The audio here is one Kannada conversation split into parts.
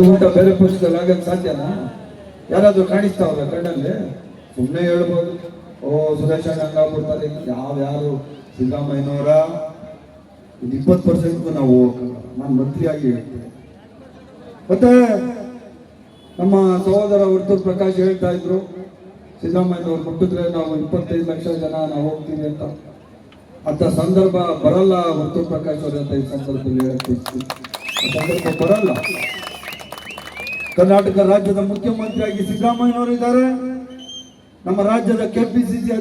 ಊಟ ಬೇರೆ ಪಕ್ಷದಲ್ಲಿ ಆಗಕ್ಕೆ ಸಾಧ್ಯನಾ ಯಾರಾದ್ರೂ ಕಾಣಿಸ್ತಾವಲ್ಲ ಕಣ್ಣಲ್ಲಿ? ಸುಮ್ಮನೆ ಹೇಳ್ಬೋದು. ಓ, ಸುರೇಶ್ ಅಣ್ಣ ಹಂಗಾಗ್ಬಿಡ್ತಾರೆ ಯಾವ ಯಾರು? ಸಿದ್ದರಾಮಯ್ಯನವರ? ಇದು ಇಪ್ಪತ್ತು ಪರ್ಸೆಂಟ್ಗೂ ನಾವು ನಾನು ಮಂತ್ರಿಯಾಗಿ ಹೇಳ್ತೇನೆ. ಮತ್ತೆ ನಮ್ಮ ಸಹೋದರ ವರ್ತೂರ್ ಪ್ರಕಾಶ್ ಹೇಳ್ತಾ ಇದ್ರು, ಸಿದ್ದರಾಮಯ್ಯನವ್ರು ಮುಟ್ಟಿದ್ರೆ ನಾವು ಇಪ್ಪತ್ತೈದು ಲಕ್ಷ ಜನ ನಾವು ಹೋಗ್ತೀವಿ ಅಂತ. ಅಂತ ಸಂದರ್ಭ ಬರಲ್ಲ ವರ್ತೂರ್ ಪ್ರಕಾಶ್ ಅವ್ರ ಅಂತ ಈ ಸಂದರ್ಭದಲ್ಲಿ. ಆ ಸಂದರ್ಭ ಬರಲ್ಲ. ಕರ್ನಾಟಕ ರಾಜ್ಯದ ಮುಖ್ಯಮಂತ್ರಿಯಾಗಿ ಸಿದ್ದರಾಮಯ್ಯನವರು ಇದ್ದಾರೆ. ನಮ್ಮ ರಾಜ್ಯದ ಕೆಪಿಸಿಸಿ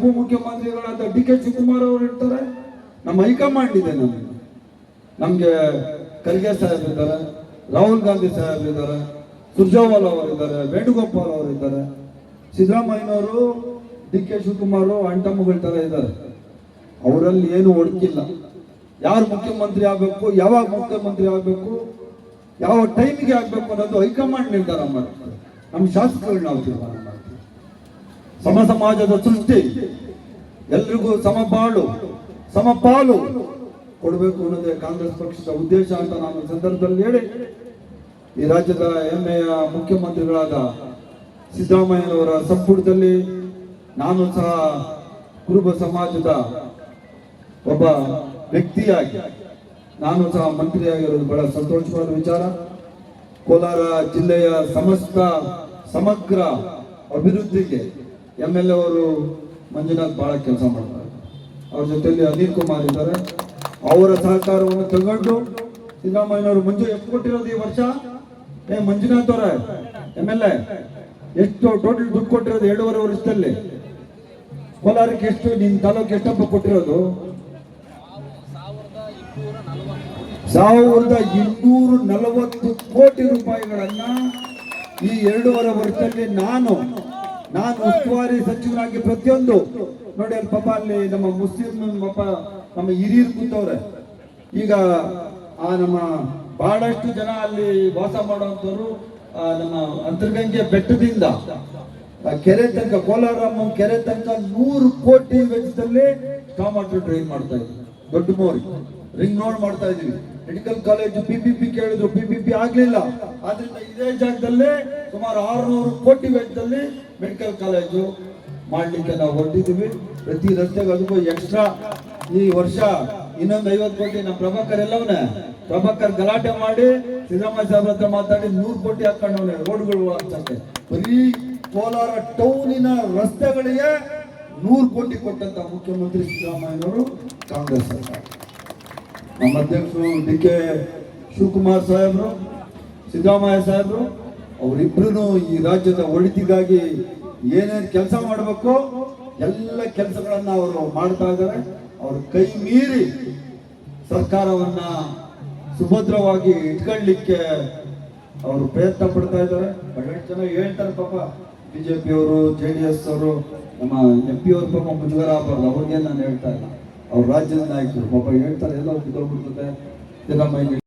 ಭೂ ಮುಖ್ಯಮಂತ್ರಿಗಳಾದ ಡಿ ಕೆ ಶಿವಕುಮಾರ್ ಅವರು ಇರ್ತಾರೆ. ನಮ್ಮ ಹೈಕಮಾಂಡ್ ಇದೆ ನಮಗೆ. ನಮ್ಗೆ ಖರ್ಗೆ ಸಾಹೇಬ್ ಇದ್ದಾರೆ, ರಾಹುಲ್ ಗಾಂಧಿ ಸಾಹೇಬ್ ಇದ್ದಾರೆ, ಸುರ್ಜೇವಾಲ್ ಅವರು ಇದ್ದಾರೆ, ವೇಣುಗೋಪಾಲ್ ಅವರು ಇದ್ದಾರೆ. ಸಿದ್ದರಾಮಯ್ಯನವರು, ಡಿ ಕೆ ಶಿವಕುಮಾರ್ ಅಂಟಮ್ಮಗಳ ಥರ ಇದ್ದಾರೆ. ಅವರಲ್ಲಿ ಏನು ಒಡಕಿಲ್ಲ. ಯಾರು ಮುಖ್ಯಮಂತ್ರಿ ಆಗಬೇಕು, ಯಾವಾಗ ಮುಖ್ಯಮಂತ್ರಿ ಆಗಬೇಕು ಯಾವ ಟೈಮಿಗೆ ಆಗಬೇಕು ಅನ್ನೋದು ಹೈಕಮಾಂಡ್ ನಿರ್ಧಾರ ಮಾಡುತ್ತೆ. ನಮ್ಮ ಶಾಸಕರು ನಾವು ತೀರ್ಮಾನ ಮಾಡ್ತೀವಿ. ಸಮ ಸಮಾಜದ ಸೃಷ್ಟಿ, ಎಲ್ರಿಗೂ ಸಮಬಾಳು ಸಮಪಾಲು ಕೊಡಬೇಕು ಅನ್ನೋದೇ ಕಾಂಗ್ರೆಸ್ ಪಕ್ಷದ ಉದ್ದೇಶ ಅಂತ ನಾನು ಸಂದರ್ಭದಲ್ಲಿ ಹೇಳಿ. ಈ ರಾಜ್ಯದ ಹೆಮ್ಮೆಯ ಮುಖ್ಯಮಂತ್ರಿಗಳಾದ ಸಿದ್ದರಾಮಯ್ಯನವರ ಸಂಪುಟದಲ್ಲಿ ನಾನು ಸಹ ಕುರುಬ ಸಮಾಜದ ಒಬ್ಬ ವ್ಯಕ್ತಿಯಾಗಿ ನಾನು ಸಹ ಮಂತ್ರಿಯಾಗಿರೋದು ಬಹಳ ಸಂತೋಷವಾದ ವಿಚಾರ. ಕೋಲಾರ ಜಿಲ್ಲೆಯ ಸಮಸ್ತ, ಸಮಗ್ರ ಅಭಿವೃದ್ಧಿಗೆ ಎಂ ಎಲ್ ಎ ಅವರು ಮಂಜುನಾಥ್ ಬಹಳ ಕೆಲಸ ಮಾಡ್ತಾರೆ. ಅವ್ರ ಜೊತೆಯಲ್ಲಿ ಅನಿಲ್ ಕುಮಾರ್ ಇದ್ದಾರೆ. ಅವರ ಸಹಕಾರವನ್ನು ತಗೊಂಡು ಸಿದ್ದರಾಮಯ್ಯನವರು ಮಂಜು ಎಷ್ಟು ಕೊಟ್ಟಿರೋದು ಈ ವರ್ಷ. ಏ, ಮಂಜುನಾಥ್ ಅವರ ಎಂ ಎಲ್ ಎ ಎಷ್ಟು ಟೋಟಲ್ ದುಡ್ಡು ಕೊಟ್ಟಿರೋದು ಎರಡೂವರೆ ವರ್ಷದಲ್ಲಿ. ಕೋಲಾರಕ್ಕೆ ಎಷ್ಟು, ನಿನ್ ತಾಲೂಕು ಎಷ್ಟಪ್ಪ ಕೊಟ್ಟಿರೋದು? ಸಾವಿರದ ಇನ್ನೂರ ನಲವತ್ತು ಕೋಟಿ ರೂಪಾಯಿಗಳನ್ನ ಈ ಎರಡೂವರೆ ವರ್ಷದಲ್ಲಿ ನಾನು ನಾನು ಉಸ್ತುವಾರಿ ಸಚಿವನಾಗಿ ಪ್ರತಿಯೊಂದು, ನೋಡಿ ಅಲ್ಲಿ ಪಾಪ ಅಲ್ಲಿ ನಮ್ಮ ಮುಸ್ಲಿಂ ಪಾಪ ನಮ್ಮ ಹಿರಿಯರು ಕೂತವ್ರೆ. ಈಗ, ಆ ನಮ್ಮ ಬಹಳಷ್ಟು ಜನ ಅಲ್ಲಿ ವಾಸ ಮಾಡುವಂತವ್ರು ಆ ನಮ್ಮ ಅಂತರ್ಗಂಗೆ ಬೆಟ್ಟದಿಂದ ಕೆರೆ ತನಕ ಕೋಲಾರಮ್ಮ ಕೆರೆ ತನಕ ನೂರು ಕೋಟಿ ವೆಚ್ಚದಲ್ಲಿ ಟೊಮಾಟೊ ಟ್ರೈನ್ ಮಾಡ್ತಾ ಇದ್ವಿ ದೊಡ್ಡ ಮೋರಿ. ರಿಂಗ್ ರೋಡ್ ಮಾಡ್ತಾ ಇದೀವಿ ಮೆಡಿಕಲ್ ಕಾಲೇಜು ಪಿಪಿಪಿ ಕೇಳಿದ್ರು ಪಿಪಿಪಿ ಆಗ್ಲಿಲ್ಲ. ಆದ್ರಿಂದ ಇದೇ ಜಾಗದಲ್ಲೇ ಸುಮಾರು ಆರುನೂರು ಕೋಟಿ ವೆಚ್ಚದಲ್ಲಿ ಮೆಡಿಕಲ್ ಕಾಲೇಜು ಮಾಡ್ಲಿಕ್ಕೆ ನಾವು ಹೊರಟಿದ್ದೀವಿ. ಪ್ರತಿ ರಸ್ತೆಗೆ ಅದಕ್ಕೂ ಎಕ್ಸ್ಟ್ರಾ ಈ ವರ್ಷ ಇನ್ನೊಂದು ಐವತ್ತು ಕೋಟಿ ನಮ್ಮ ಪ್ರಭಾಕರ್ ಎಲ್ಲವನೇ ಪ್ರಭಾಕರ್ ಗಲಾಟೆ ಮಾಡಿ ಸಿದ್ದರಾಮಯ್ಯ ಸಾಹೇಬ್ರ ಹತ್ರ ಮಾತಾಡಿ ನೂರು ಕೋಟಿ ಹಾಕೊಂಡವನೆ, ರೋಡ್ಗಳು ಅಂತ ಬರೀ ಕೋಲಾರ ಟೌನಿನ ರಸ್ತೆಗಳಿಗೆ ನೂರು ಕೋಟಿ ಕೊಟ್ಟಂತ ಮುಖ್ಯಮಂತ್ರಿ ಸಿದ್ದರಾಮಯ್ಯನವರು ಕಾಂಗ್ರೆಸ್ ಸರ್ಕಾರ. ನಮ್ಮ ಅಧ್ಯಕ್ಷರು ಡಿ ಕೆ ಶಿವಕುಮಾರ್ ಸಾಹೇಬರು, ಸಿದ್ದರಾಮಯ್ಯ ಸಾಹೇಬರು ಅವರಿಬ್ರು ಈ ರಾಜ್ಯದ ಒಳಿತಿಗಾಗಿ ಏನೇನು ಕೆಲಸ ಮಾಡಬೇಕು, ಎಲ್ಲ ಕೆಲಸಗಳನ್ನು ಅವರು ಮಾಡ್ತಾ ಇದ್ದಾರೆ. ಅವರು ಕೈ ಮೀರಿ ಸರ್ಕಾರವನ್ನ ಸುಭದ್ರವಾಗಿ ಇಟ್ಕೊಳ್ಳಿಕ್ಕೆ ಅವರು ಪ್ರಯತ್ನ ಪಡ್ತಾ ಇದ್ದಾರೆ. ಬಹಳಷ್ಟು ಜನ ಹೇಳ್ತಾರೆ ಪಾಪ ಬಿಜೆಪಿ ಅವರು ಜೆ ಡಿ ಎಸ್ ಅವರು, ನಮ್ಮ ಎಂ ಪಿ ಅವರು ಪಾಪ ಮುಜುಗರ ಆಗ್ಬಾರ್ದು ಅವ್ರಿಗೆ ನಾನು ಹೇಳ್ತಾ ಇಲ್ಲ. ಅವ್ರ ರಾಜ್ಯದ ನಾಯಕರು ಪಾಪ ಹೇಳ್ತಾರೆ ಎಲ್ಲ ಬಿದ್ದೋಗ್ಬಿಡ್ತದೆ ಸಿದ್ದರಾಮಯ್ಯ